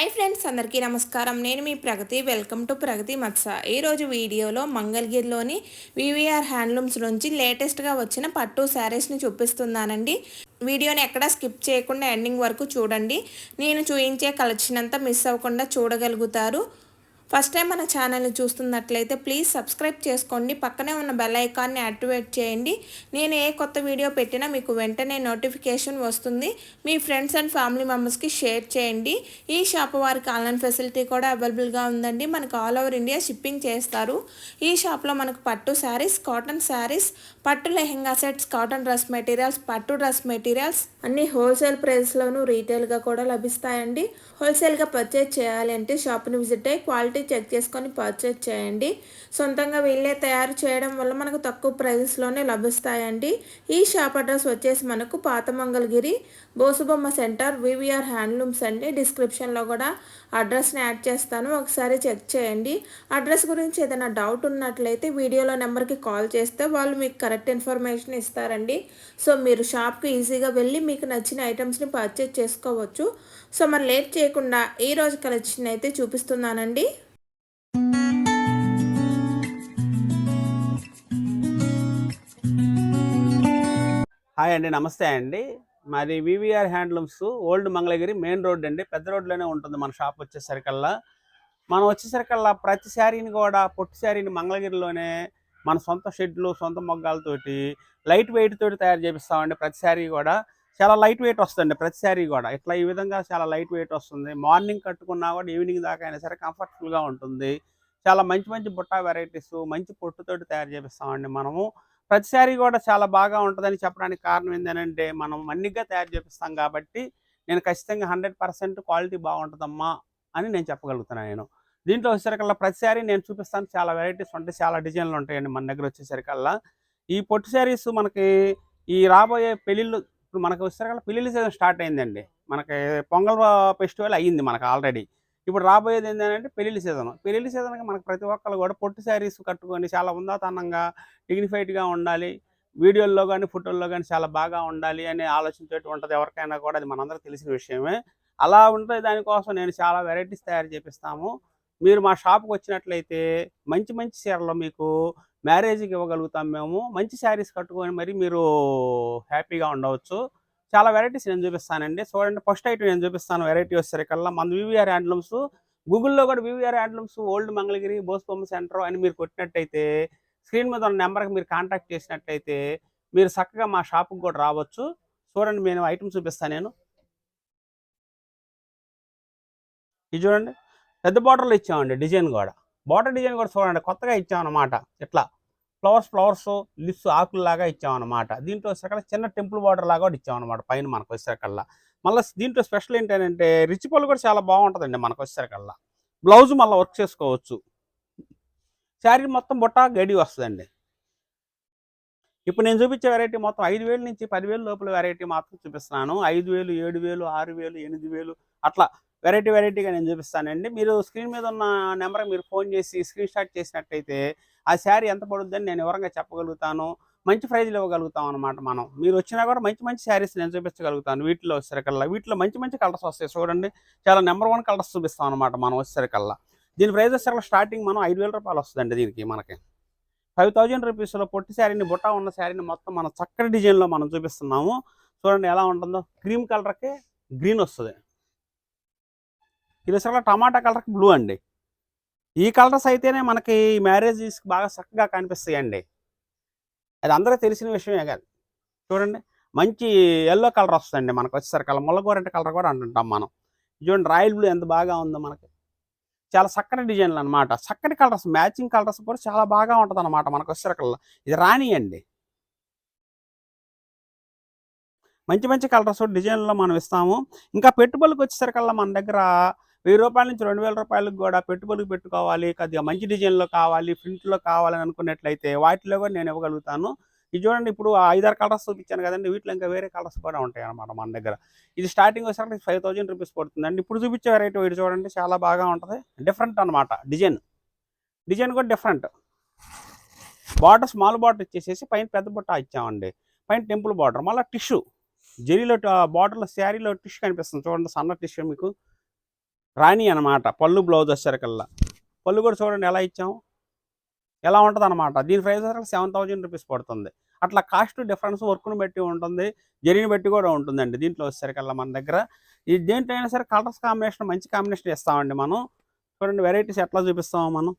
Hi friends అందరికీ నమస్కారం. నేను మీ ప్రగతి. వెల్కమ్ టు ప్రగతి మత్స. ఈరోజు వీడియోలో మంగళగిరిలోని వివిఆర్ హ్యాండ్లూమ్స్ నుంచి లేటెస్ట్గా వచ్చిన పట్టు శారీస్ని చూపిస్తున్నానండి. వీడియోని ఎక్కడా స్కిప్ చేయకుండా ఎండింగ్ వరకు చూడండి. నేను చూయించే కలెక్షన్ అంతా మిస్ అవ్వకుండా చూడగలుగుతారు. ఫస్ట్ టైం మన ఛానల్ని చూస్తున్నట్లయితే ప్లీజ్ సబ్స్క్రైబ్ చేసుకోండి. పక్కనే ఉన్న బెల్ ఐకాన్ని యాక్టివేట్ చేయండి. నేను ఏ కొత్త వీడియో పెట్టినా మీకు వెంటనే నోటిఫికేషన్ వస్తుంది. మీ ఫ్రెండ్స్ అండ్ ఫ్యామిలీ మెంబర్స్కి షేర్ చేయండి. ఈ షాప్ వారికి ఆన్లైన్ ఫెసిలిటీ కూడా అవైలబుల్గా ఉందండి. మనకు ఆల్ ఓవర్ ఇండియా షిప్పింగ్ చేస్తారు. ఈ షాప్లో మనకు పట్టు శారీస్ కాటన్ శారీస్ పట్టు lehenga sets cotton dress materials పట్టు డ్రెస్ మెటీరియల్స్ అన్ని హోల్సేల్ ప్రైస్లోనూ రీటైల్గా కూడా లభిస్తాయండి. హోల్సేల్గా పర్చేజ్ చేయాలి అంటే షాప్ని విజిట్ అయ్యి క్వాలిటీ చెక్ చేసుకొని పర్చేజ్ చేయండి. సొంతంగా వీళ్ళే తయారు చేయడం వల్ల మనకు తక్కువ ప్రైజెస్లోనే లభిస్తాయండి. ఈ షాప్ అడ్రస్ వచ్చేసి మనకు పాత Mangalagiri Bosubomma centre VVR handlooms అండి. డిస్క్రిప్షన్లో కూడా అడ్రస్ని యాడ్ చేస్తాను. ఒకసారి చెక్ చేయండి. అడ్రస్ గురించి ఏదైనా డౌట్ ఉన్నట్లయితే వీడియోలో నెంబర్కి కాల్ చేస్తే వాళ్ళు మీకు కరెక్ట్ ఇన్ఫర్మేషన్ ఇస్తారండి. సో మీరు షాప్కి ఈజీగా వెళ్ళి మీకు నచ్చిన ఐటమ్స్ని పర్చేజ్ చేసుకోవచ్చు. సో మరి లేట్ చేయకుండా ఈ రోజు కలెక్షన్ అయితే చూపిస్తున్నానండి. హాయ్ అండి. నమస్తే అండి. మాది VVR handlooms old Mangalagiri main road అండి. పెద్ద రోడ్లోనే ఉంటుంది మన షాప్ వచ్చేసరికల్లా. మనం వచ్చేసరికల్లా ప్రతి శారీని కూడా పొట్టి శారీని మంగళగిరిలోనే మన సొంత షెడ్లు సొంత మొగ్గాలతోటి లైట్ వెయిట్ తోటి తయారు చేపిస్తామండి ప్రతి శారీ కూడా. చాలా లైట్ వెయిట్ వస్తుంది ప్రతి శారీ కూడా. ఇట్లా ఈ విధంగా చాలా లైట్ వెయిట్ వస్తుంది. మార్నింగ్ కట్టుకున్నా కూడా ఈవినింగ్ దాకా అయినా సరే కంఫర్టబుల్గా ఉంటుంది. చాలా మంచి మంచి బుట్ట వెరైటీస్ మంచి పొట్టుతోటి తయారు చేపిస్తామండి మనము. ప్రతిసారి కూడా చాలా బాగా ఉంటుందని చెప్పడానికి కారణం ఏంటంటే మనం మన్నిగ్గా తయారు చేపిస్తాం కాబట్టి నేను ఖచ్చితంగా హండ్రెడ్ పర్సెంట్ క్వాలిటీ బాగుంటుందమ్మా అని నేను చెప్పగలుగుతున్నాను నేను. దీంట్లో వచ్చేసరికల్లా ప్రతిసారి నేను చూపిస్తాను. చాలా వెరైటీస్ ఉంటాయి. చాలా డిజైన్లు ఉంటాయండి మన దగ్గర వచ్చేసరికల్లా. ఈ పొట్టు శారీస్ మనకి ఈ రాబోయే పెళ్ళిళ్ళు ఇప్పుడు మనకి వచ్చేసరికల్లా పెళ్ళిళ్ళ సీజన్ స్టార్ట్ అయిందండి. మనకి పొంగల్ ఫెస్టివల్ అయ్యింది మనకు ఆల్రెడీ. ఇప్పుడు రాబోయేది ఏంటంటే పెళ్ళి సీజన్. పెళ్ళి సీజన్కి మనకు ప్రతి ఒక్కరు కూడా పొట్టు శారీస్ కట్టుకొని చాలా ఉందాతనంగా డిగ్నిఫైడ్గా ఉండాలి. వీడియోల్లో కానీ ఫోటోల్లో కానీ చాలా బాగా ఉండాలి అనే ఆలోచనతో ఉంటుంది ఎవరికైనా కూడా. అది మనందరికీ తెలిసిన విషయమే. అలా ఉంటే దానికోసం నేను చాలా వెరైటీస్ తయారు చేపిస్తాము. మీరు మా షాప్కి వచ్చినట్లయితే మంచి మంచి చీరలు మీకు మ్యారేజ్కి ఇవ్వగలుగుతాం మేము. మంచి శారీస్ కట్టుకొని మరి మీరు హ్యాపీగా ఉండవచ్చు. చాలా వెరైటీస్ నేను చూపిస్తానండి. చూడండి ఫస్ట్ ఐటమ్ నేను చూపిస్తాను. వెరైటీ వచ్చేసరికల్లా మన వివిఆర్ హ్యాండ్లూమ్స్ గూగుల్లో కూడా VVR handlooms old Mangalagiri Bosebomma centre అని మీరు కొట్టినట్టయితే స్క్రీన్ మీద ఉన్న నెంబర్కి మీరు కాంటాక్ట్ చేసినట్టయితే మీరు చక్కగా మా షాప్కి కూడా రావచ్చు. చూడండి నేను ఐటమ్ చూపిస్తాను నేను. ఇది చూడండి పెద్ద బార్డర్లో ఇచ్చామండి డిజైన్ కూడా. బార్డర్ డిజైన్ కూడా చూడండి కొత్తగా ఇచ్చామన్నమాట ఇట్లా. ఫ్లవర్స్ ఫ్లవర్స్ లిప్స్ ఆకుల్లాగా ఇచ్చామన్నమాట. దీంట్లో వచ్చేసరికి చిన్న టెంపుల్ బార్డర్ లాగా కూడా ఇచ్చామన్నమాట పైన మనకు వచ్చేసరికల్లా. మళ్ళీ దీంట్లో స్పెషల్ ఏంటంటే రిచ్ పళ్ళు కూడా చాలా బాగుంటుందండి మనకు వచ్చేసరికల్లా. బ్లౌజ్ మళ్ళీ వర్క్ చేసుకోవచ్చు. శారీ మొత్తం బుట్ట గడి వస్తుందండి. ఇప్పుడు నేను చూపించే వెరైటీ మొత్తం ఐదు వేలు నుంచి పదివేలు లోపల వెరైటీ మాత్రం చూపిస్తున్నాను. ఐదు వేలు ఏడు వేలు ఆరు వేలు ఎనిమిది వేలు అట్లా వెరైటీ వెరైటీగా నేను చూపిస్తానండి. మీరు స్క్రీన్ మీద ఉన్న నెంబర్ మీరు ఫోన్ చేసి స్క్రీన్ షాట్ చేసినట్టయితే ఆ శారీ ఎంత పడుతుందని నేను వివరంగా చెప్పగలుగుతాను. మంచి ప్రైజ్లు ఇవ్వగలుగుతాం అనమాట మనం. మీరు వచ్చినా కూడా మంచి మంచి శారీస్ నేను చూపించగలుగుతాను వీటిలో వచ్చేసరికల్లా. వీటిలో మంచి మంచి కలర్స్ వస్తాయి. చూడండి చాలా నెంబర్ వన్ కలర్స్ చూపిస్తాం అనమాట మనం వచ్చేసరికల్లా. దీని ప్రైస్ వచ్చేసరికి స్టార్టింగ్ మనం ఐదు వేల రూపాయలు వస్తుందండి దీనికి మనకి. ఫైవ్ థౌజండ్ రూపీస్లో పొట్టి శారీని బుట్ట ఉన్న శారీని మొత్తం మనం చక్కటి డిజైన్లో మనం చూపిస్తున్నాము. చూడండి ఎలా ఉంటుందో. క్రీమ్ కలర్కి గ్రీన్ వస్తుంది. ఇది వచ్చేసరికి టమాటా కలర్కి బ్లూ అండి. ఈ కలర్స్ అయితేనే మనకి మ్యారేజెస్ బాగా చక్కగా కనిపిస్తాయండి. అది అందరూ తెలిసిన విషయమే కాదు. చూడండి మంచి ఎల్లో కలర్ వస్తుందండి మనకు వచ్చేసరికి ముల్లగోరెంట కలర్ కూడా అంటుంటాం మనం. చూడండి రాయల్ బ్లూ ఎంత బాగా ఉందో మనకి. చాలా చక్కటి డిజైన్లు అనమాట చక్కటి కలర్స్ మ్యాచింగ్ కలర్స్ కూడా చాలా బాగా ఉంటుంది అనమాట మనకు వచ్చేసరికల్లా. ఇది రాణి అండి. మంచి మంచి కలర్స్ డిజైన్లో మనం ఇస్తాము. ఇంకా పెట్టుబడులకు వచ్చేసరికల్లా మన దగ్గర వెయ్యి రూపాయల నుంచి రెండు వేల రూపాయలకు కూడా పెట్టుబడులు పెట్టుకోవాలి కొద్దిగా మంచి డిజైన్లో కావాలి ప్రింట్లో కావాలని అనుకున్నట్లయితే వాటిలో కూడా నేను ఇవ్వగలుగుతాను. ఇది చూడండి ఇప్పుడు ఆ ఐదారు కలర్స్ చూపించాను కదండి వీటిలో ఇంకా వేరే కలర్స్ కూడా ఉంటాయి అనమాట మన దగ్గర. ఇది స్టార్టింగ్ వచ్చేసరికి ఫైవ్ థౌజండ్ రూపీస్ పడుతుందండి ఇప్పుడు చూపించే వెరైటీ వీటి చూడండి చాలా బాగా ఉంటుంది. డిఫరెంట్ అనమాట డిజైన్. డిజైన్ కూడా డిఫరెంట్. బార్డర్ స్మాల్ బార్డర్ ఇచ్చేసేసి పైన పెద్ద బుట్ట ఇచ్చామండి. పైన టెంపుల్ బార్డర్ మళ్ళీ టిష్యూ. జరీలో బార్డర్లో శారీలో టిష్యూ కనిపిస్తుంది. చూడండి సన్న టిష్యూ మీకు. రాణి అనమాట పళ్ళు బ్లౌజ్ వచ్చేసరికల్లా. పళ్ళు కూడా చూడండి ఎలా ఇచ్చాము ఎలా ఉంటుంది అనమాట దీని ప్రైస్ సెవెన్ థౌజండ్ రూపీస్ పడుతుంది. అట్లా కాస్ట్ డిఫరెన్స్ వర్క్ను బట్టి ఉంటుంది. జరిని బట్టి కూడా ఉంటుందండి దీంట్లో వచ్చేసరికల్లా మన దగ్గర. ఈ దేంట్లో అయినా సరే కలర్స్ కాంబినేషన్ మంచి కాంబినేషన్ ఇస్తామండి మనం. చూడండి వెరైటీస్ ఎట్లా చూపిస్తాము మనం.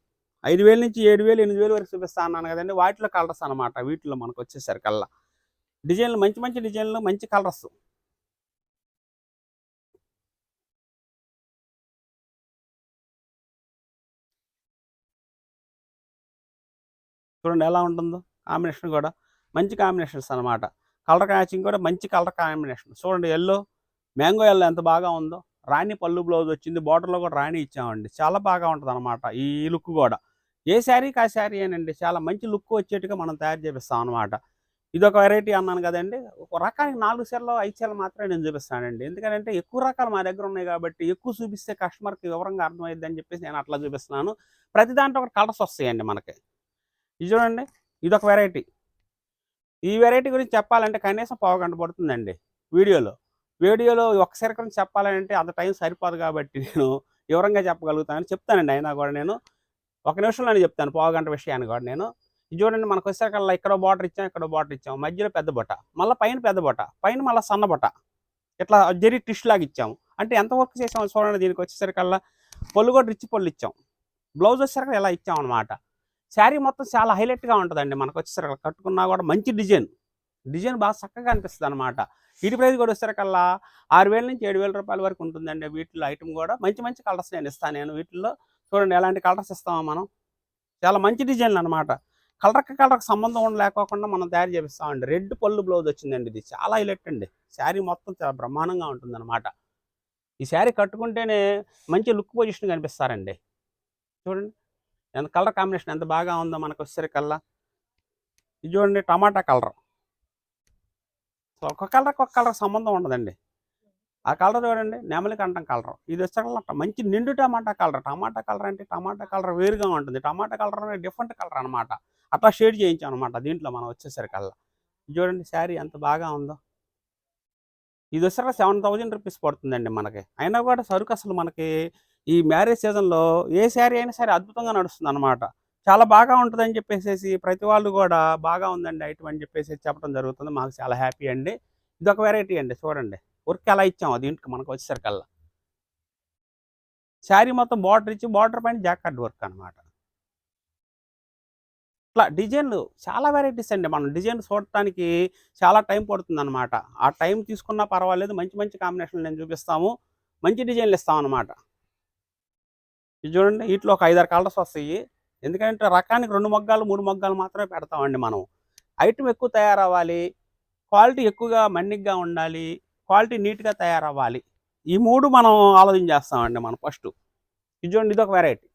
ఐదు వేల నుంచి ఏడు వేలు ఎనిమిది వేలు వరకు చూపిస్తా అన్నాను కదండి. వాటిలో కలర్స్ అనమాట వీటిలో మనకు వచ్చేసరికల్లా. డిజైన్లు మంచి మంచి డిజైన్లు మంచి కలర్స్ చూడండి ఎలా ఉంటుందో కాంబినేషన్ కూడా మంచి కాంబినేషన్స్ అనమాట కలర్ మ్యాచింగ్ కూడా మంచి కలర్ కాంబినేషన్. చూడండి ఎల్లో మ్యాంగో ఎల్లో ఎంత బాగా ఉందో. రాణి పళ్ళు బ్లౌజ్ వచ్చింది బార్డర్లో కూడా రాణి ఇచ్చామండి. చాలా బాగా ఉంటుంది అనమాట ఈ లుక్ కూడా. ఏ శారీకి ఆ శారీ అనండి చాలా మంచి లుక్ వచ్చేట్టుగా మనం తయారు చేపిస్తాం అనమాట ఇదొక వెరైటీ అన్నాను కదండి. ఒక రకానికి నాలుగు చీరలు ఐదు చీరలు మాత్రమే నేను చూపిస్తానండి. ఎందుకంటే ఎక్కువ రకాలు మా దగ్గర ఉన్నాయి కాబట్టి ఎక్కువ చూపిస్తే కస్టమర్కి వివరంగా అర్థమైద్ది అని చెప్పేసి నేను అట్లా చూపిస్తున్నాను. ప్రతి దాంట్లో ఒక కలర్స్ వస్తాయండి మనకి. ఇది చూడండి ఇది ఒక వెరైటీ ఈ వెరైటీ గురించి చెప్పాలంటే కనీసం పావు గంట పడుతుందండి వీడియోలో. వీడియోలో ఒకసారి గురించి చెప్పాలంటే అంత టైం సరిపోదు కాబట్టి నేను వివరంగా చెప్పగలుగుతానని చెప్తానండి. అయినా కూడా నేను ఒక నిమిషంలోనే చెప్తాను పావు గంట విషయాన్ని కూడా నేను. చూడండి మనకు వచ్చేసరికల్లా ఇక్కడ బార్డర్ ఇచ్చాం ఇక్కడ బార్డర్ ఇచ్చాం. మధ్యలో పెద్ద బొట మళ్ళీ పైన పెద్ద బొట పైన మళ్ళీ సన్న బొట ఇట్లా జరి టిష్ లాగా ఇచ్చాము. అంటే ఎంత వర్క్ చేసాము చూడండి దీనికి వచ్చేసరికల్లా పళ్ళు కూడా రిచ్ పళ్ళు ఇచ్చాం. బ్లౌజ్ వచ్చేసరికి ఇలా ఇచ్చాం అనమాట శారీ మొత్తం చాలా హైలైట్గా ఉంటుందండి. మనకు వచ్చేసరికి కట్టుకున్నా కూడా మంచి డిజైన్. డిజైన్ బాగా చక్కగా అనిపిస్తుంది అనమాట వీటి ప్రైస్ కూడా వచ్చేసరికల్లా ఆరు వేల నుంచి ఏడు వేల రూపాయల వరకు ఉంటుందండి. వీటిలో ఐటమ్ కూడా మంచి మంచి కలర్స్ నేను ఇస్తాను. నేను వీటిల్లో చూడండి ఎలాంటి కలర్స్ ఇస్తామో మనం. చాలా మంచి డిజైన్లు అనమాట కలర్కి కలర్కి సంబంధం ఉండ లేకోకుండా మనం తయారు చేపిస్తామండి. రెడ్ పళ్ళు బ్లౌజ్ వచ్చిందండి ఇది. చాలా హైలైట్ అండి. శారీ మొత్తం చాలా బ్రహ్మాండంగా ఉంటుంది అనమాట ఈ శారీ కట్టుకుంటేనే మంచి లుక్ పొజిషన్ కనిపిస్తారండి. చూడండి. ఎంత కలర్ కాంబినేషన్ ఎంత బాగా ఉందో మనకు వచ్చేసరికల్లా ఇది చూడండి టమాటా కలర్. సో ఒక కలర్కి ఒక కలర్ సంబంధం ఉండదండి. ఆ కలర్ చూడండి నెమలి కంఠం కలర్. ఇది వచ్చేసరికి మంచి నిండు టమాటా కలర్. టమాటా కలర్ అంటే టమాటా కలర్ వేరుగా ఉంటుంది. టమాటా కలర్ అనేది డిఫరెంట్ కలర్ అనమాట అట్లా షేడ్ చేయించాం అనమాట దీంట్లో మనం వచ్చేసరికల్లా ఇది చూడండి శారీ ఎంత బాగా ఉందో. ఇది వచ్చేసరికి సెవెన్ థౌజండ్ రూపీస్ పడుతుందండి మనకి. అయినా కూడా సరుకు అసలు మనకి ఈ మ్యారేజ్ సీజన్లో ఏ శారీ అయినా సరే అద్భుతంగా నడుస్తుంది అనమాట చాలా బాగా ఉంటుందని చెప్పేసి ప్రతి వాళ్ళు కూడా బాగా ఉందండి ఐటమ్ అని చెప్పేసి చెప్పడం జరుగుతుంది. మాకు చాలా హ్యాపీ అండి. ఇది ఒక వెరైటీ అండి చూడండి. వర్క్ ఎలా ఇచ్చాము దీంట్లో మనకు వచ్చేసరికల్లా. శారీ మొత్తం బార్డర్ ఇచ్చి బార్డర్ పైన జాకెట్ వర్క్ అనమాట ఇట్లా డిజైన్లు చాలా వెరైటీస్ అండి. మనం డిజైన్ చూడటానికి చాలా టైం పడుతుంది అనమాట ఆ టైం తీసుకున్నా పర్వాలేదు. మంచి మంచి కాంబినేషన్లు నేను చూపిస్తాము. మంచి డిజైన్లు ఇస్తాం ఇది చూడండి వీటిలో ఒక ఐదారు కలర్స్ వస్తాయి. ఎందుకంటే రకానికి రెండు మొగ్గాలు మూడు మొగ్గాలు మాత్రమే పెడతామండి మనం ఐటమ్ ఎక్కువ తయారవ్వాలి. క్వాలిటీ ఎక్కువగా మన్నిగ్గా ఉండాలి. క్వాలిటీ నీట్గా తయారవ్వాలి. ఈ మూడు మనం ఆలోచన చేస్తామండి మనం ఫస్ట్ ఇది చూడండి ఇది ఒక వెరైటీ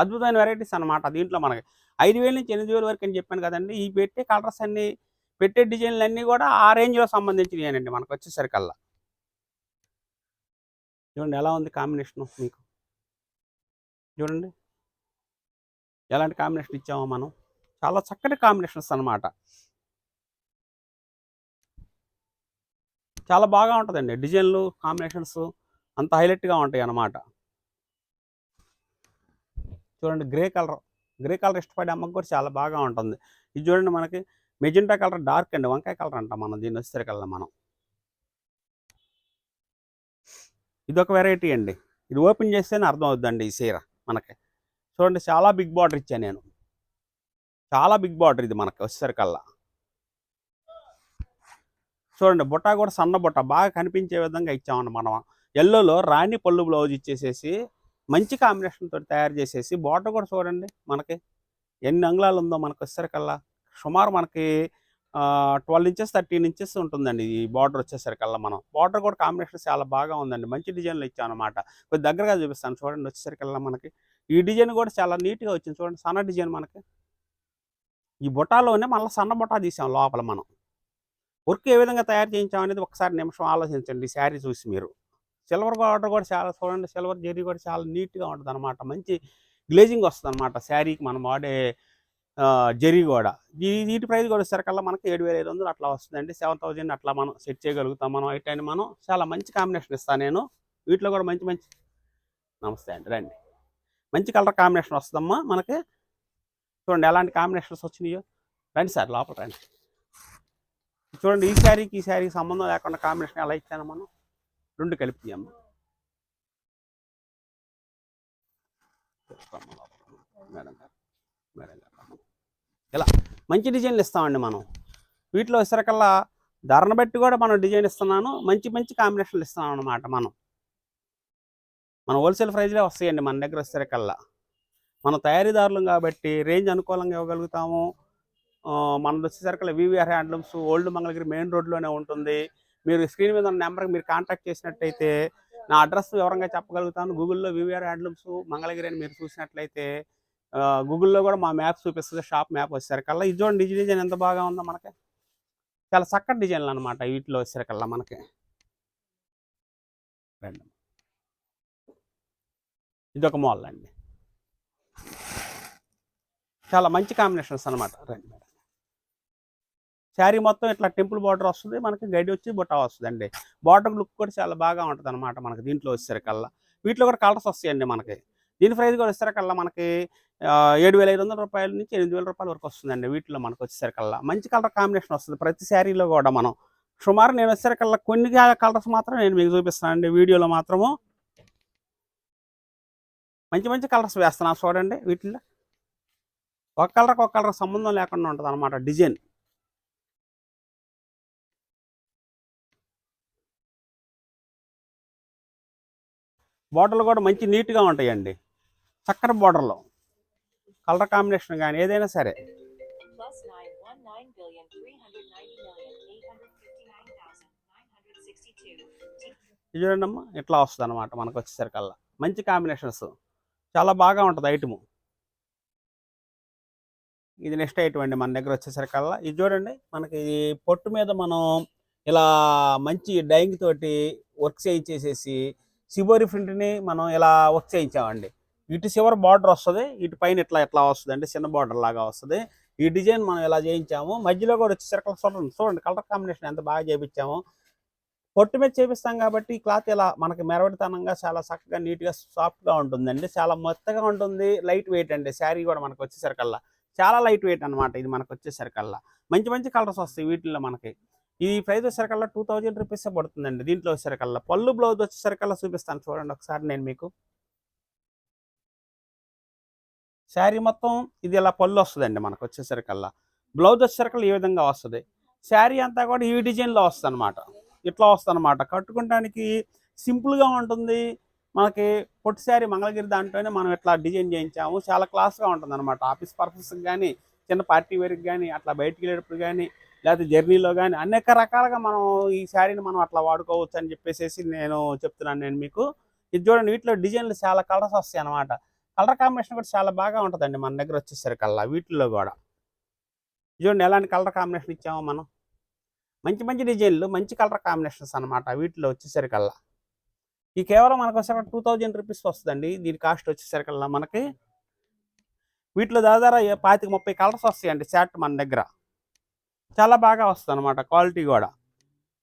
అద్భుతమైన వెరైటీస్ అనమాట దీంట్లో మనకి. ఐదు వేల నుంచి ఎనిమిది వేల వరకు అని చెప్పాను కదండి. ఈ పెట్టే కలర్స్ అన్నీ పెట్టే డిజైన్లు అన్నీ కూడా ఆ రేంజ్లో సంబంధించినవి మనకు వచ్చేసరికల్లా. చూడండి ఎలా ఉంది కాంబినేషన్ మీకు? చూడండి. ఎలాంటి కాంబినేషన్ ఇచ్చామో మనం. చాలా చక్కటి కాంబినేషన్స్ అన్నమాట. చాలా బాగా ఉంటుందండి. డిజైన్లు కాంబినేషన్స్ అంత హైలైట్గా ఉంటాయి అన్నమాట. చూడండి గ్రే కలర్ గ్రే కలర్ ఇష్టపడే అమ్మకు కూడా చాలా బాగా ఉంటుంది. ఇది చూడండి మనకి మెజెంటా కలర్ డార్క్ అండి. వంకాయ కలర్ అంటాం మనం దీన్ని వచ్చేసరికల్లా మనం. ఇది ఒక వెరైటీ అండి. ఇది ఓపెన్ చేస్తేనే అర్థం అవుద్దండి ఈ చీర. మనకి. చూడండి చాలా బిగ్ బార్డర్ ఇచ్చాను నేను. చాలా బిగ్ బార్డర్ ఇది మనకి వచ్చేసరికల్లా. చూడండి బుట్ట కూడా సన్న బుట్ట బాగా కనిపించే విధంగా ఇచ్చామన్న మనం. ఎల్లోలో రాణి పళ్ళు బ్లౌజ్ ఇచ్చేసేసి మంచి కాంబినేషన్తో తయారు చేసేసి బార్డర్ కూడా చూడండి మనకి ఎన్ని అంగుళాలు ఉందో మనకు వచ్చేసరికల్లా. సుమారు మనకి ట్వెల్వ్ ఇంచెస్ థర్టీన్ ఇంచెస్ ఉంటుందండి. ఈ బార్డర్ వచ్చేసరికల్లా మనం. బార్డర్ కూడా కాంబినేషన్ చాలా బాగా ఉందండి. మంచి డిజైన్లు ఇచ్చాం అనమాట కొద్ది దగ్గరగా చూపిస్తాను చూడండి. వచ్చేసరికల్లా మనకి ఈ డిజైన్ కూడా చాలా నీట్గా వచ్చింది చూడండి. సన్న డిజైన్ మనకి. ఈ బుటాలోనే మళ్ళీ సన్న బుటా తీసాం లోపల మనం. వర్క్ ఏ విధంగా తయారు చేయించాం అనేది ఒకసారి నిమిషం ఆలోచించండి ఈ శారీ చూసి మీరు. సిల్వర్ బార్డర్ కూడా చాలా చూడండి. సిల్వర్ జెరీ కూడా చాలా నీట్గా ఉంటుంది అనమాట మంచి గ్లేజింగ్ వస్తుంది అనమాట శారీకి. మనం వాడే జరీ కూడా వీటి ప్రైస్ కూడా వచ్చేసరికల్లా మనకి ఏడు వేల ఐదు వందలు అట్లా వస్తుందండి. సెవెన్ థౌజండ్ అట్లా మనం సెట్ చేయగలుగుతాం మనం. ఐటైన్ మనం చాలా మంచి కాంబినేషన్ ఇస్తాను నేను. వీటిలో కూడా మంచి మంచి నమస్తే అండి. రండి. మంచి కలర్ కాంబినేషన్ వస్తుందమ్మా మనకి. చూడండి ఎలాంటి కాంబినేషన్స్ వచ్చినాయో. రండి సార్ లోపల రండి. చూడండి ఈ శారీకి ఈ శారీకి సంబంధం లేకుండా కాంబినేషన్ ఎలా ఇచ్చాను మనం రెండు కలిపి మేడం గారు మేడం గారు. ఇలా మంచి డిజైన్లు ఇస్తామండి మనం. వీటిలో వచ్చేసరికల్లా ధరను బట్టి కూడా మనం డిజైన్ ఇస్తున్నాను. మంచి మంచి కాంబినేషన్లు ఇస్తున్నాం అన్నమాట మనం. మన హోల్సేల్ ప్రైజ్లే వస్తాయండి మన దగ్గర వచ్చేసరికల్లా మన తయారీదారులం కాబట్టి రేంజ్ అనుకూలంగా ఇవ్వగలుగుతాము. మనది వచ్చేసరికి VVR handlooms old Mangalagiri main రోడ్లోనే ఉంటుంది. మీరు స్క్రీన్ మీద ఉన్న నెంబర్కి మీరు కాంటాక్ట్ చేసినట్టయితే నా అడ్రస్ వివరంగా చెప్పగలుగుతాను. గూగుల్లో వివిఆర్ హ్యాండ్లూమ్స్ మంగళగిరి అని మీరు చూసినట్లయితే గూగుల్లో కూడా మా మ్యాప్ చూపిస్తుంది షాప్ మ్యాప్ వచ్చేసరికల్లా ఇది చూడండి ఈ డిజైన్ ఎంత బాగా ఉందో మనకి. చాలా చక్కటి డిజైన్లు అనమాట వీటిలో వచ్చేసరికల్లా మనకి. రండి. ఇది ఒక మాల్ అండి. చాలా మంచి కాంబినేషన్స్ అనమాట రండి మేడం. శారీ మొత్తం ఇట్లా టెంపుల్ బార్డర్ వస్తుంది మనకి గడి వచ్చి బుట్ట వస్తుంది అండి బార్డర్ లుక్ కూడా చాలా బాగా ఉంటుంది అనమాట మనకి దీంట్లో వచ్చేసరికల్లా వీటిలో కూడా కలర్స్ వస్తాయండి మనకి. దీని ప్రైస్ కూడా వచ్చేసరికల్లా మనకి ఏడు వేల ఐదు వందల రూపాయల నుంచి ఎనిమిది వేల రూపాయల వరకు వస్తుందండి వీటిలో మనకు వచ్చేసరికల్లా. మంచి కలర్ కాంబినేషన్ వస్తుంది. ప్రతి శారీలో కూడా మనం సుమారు నేను వచ్చేసరికల్లా కొన్ని కలర్స్ మాత్రం నేను మీకు చూపిస్తానండి వీడియోలో మాత్రము. మంచి మంచి కలర్స్ వేస్తున్నాను చూడండి వీటిలో ఒక కలర్కి ఒక కలర్ సంబంధం లేకుండా ఉంటుంది అనమాట డిజైన్. బార్డర్లు కూడా మంచి నీట్గా ఉంటాయండి. చక్కటి బార్డర్లో. కలర్ కాంబినేషన్ కానీ ఏదైనా సరే. ఇది చూడండి అమ్మా ఇట్లా వస్తుంది అనమాట మనకు వచ్చేసరికల్లా. మంచి కాంబినేషన్స్. చాలా బాగా ఉంటుంది ఐటము ఇది నెక్స్ట్ ఐటమ్ అండి మన దగ్గర వచ్చేసరికల్లా. ఇది చూడండి మనకి పొట్టు మీద మనం ఇలా మంచి డైయింగ్ తోటి వర్క్ చేయించేసేసి సిబోరి ప్రింట్ని మనం ఇలా వర్క్ చేయించామండి. ఇటు చివర బార్డర్ వస్తుంది ఇటు పైన ఇట్లా ఎట్లా వస్తుంది అంటే చిన్న బార్డర్ లాగా వస్తుంది. ఈ డిజైన్ మనం ఇలా చేయించాము మధ్యలో కూడా వచ్చి వచ్చేసరికి చూడండి చూడండి కలర్ కాంబినేషన్ ఎంత బాగా చేయించాము పొట్టు మీద చేపిస్తాం కాబట్టి ఈ క్లాత్ ఇలా మనకి మెరవడితనంగా చాలా చక్కగా నీట్గా సాఫ్ట్గా ఉంటుందండి. చాలా మెత్తగా ఉంటుంది. లైట్ వెయిట్ అండి. శారీ కూడా మనకు వచ్చేసరికల్లా చాలా లైట్ వెయిట్ అన్నమాట ఇది మనకు వచ్చేసరికల్లా మంచి మంచి కలర్స్ వస్తాయి వీటిల్లో మనకి. ఈ ప్రైస్ వచ్చేసరికల్లా టూ థౌజండ్ రూపీస్ పడుతుందండి. దీంట్లో వచ్చేసరికల్లా పళ్ళు బ్లౌజ్ వచ్చేసరికల్లా చూపిస్తాను. చూడండి ఒకసారి నేను మీకు. శారీ మొత్తం ఇది ఇలా పళ్ళు వస్తుందండి మనకు వచ్చేసరికల్లా. బ్లౌజ్ వచ్చేసరికల్లా ఈ విధంగా వస్తుంది. శారీ అంతా కూడా ఈ డిజైన్లో వస్తుంది అనమాట ఇట్లా వస్తుంది అనమాట కట్టుకోవడానికి సింపుల్గా ఉంటుంది. మనకి పొట్టు శారీ మంగళగిరి దాంట్లోనే మనం ఇట్లా డిజైన్ చేయించాము. చాలా క్లాస్గా ఉంటుంది అనమాట ఆఫీస్ పర్పస్కి కానీ చిన్న పార్టీ వేర్కి కానీ అట్లా బయటికి వెళ్ళేటప్పుడు కానీ లేకపోతే జర్నీలో కానీ అనేక రకాలుగా మనం ఈ శారీని మనం అట్లా వాడుకోవచ్చు అని చెప్పేసి నేను చెప్తున్నాను నేను మీకు. ఇది చూడండి వీటిలో డిజైన్లు చాలా కలర్స్ వస్తాయి అనమాట కలర్ కాంబినేషన్ కూడా చాలా బాగా ఉంటుందండి మన దగ్గర వచ్చేసరికల్లా వీటిల్లో కూడా. చూడండి ఎలాంటి కలర్ కాంబినేషన్ ఇచ్చామో మనం. మంచి మంచి డిజైన్లు మంచి కలర్ కాంబినేషన్స్ అనమాట వీటిలో వచ్చేసరికల్లా. ఈ కేవలం మనకు వచ్చేసరికి టూ థౌజండ్ రూపీస్ వస్తుందండి దీని కాస్ట్ వచ్చేసరికల్లా మనకి. వీటిలో దాదాపు పాతిక ముప్పై కలర్స్ వస్తాయండి షర్ట్ మన దగ్గర. చాలా బాగా వస్తుంది అనమాట క్వాలిటీ కూడా.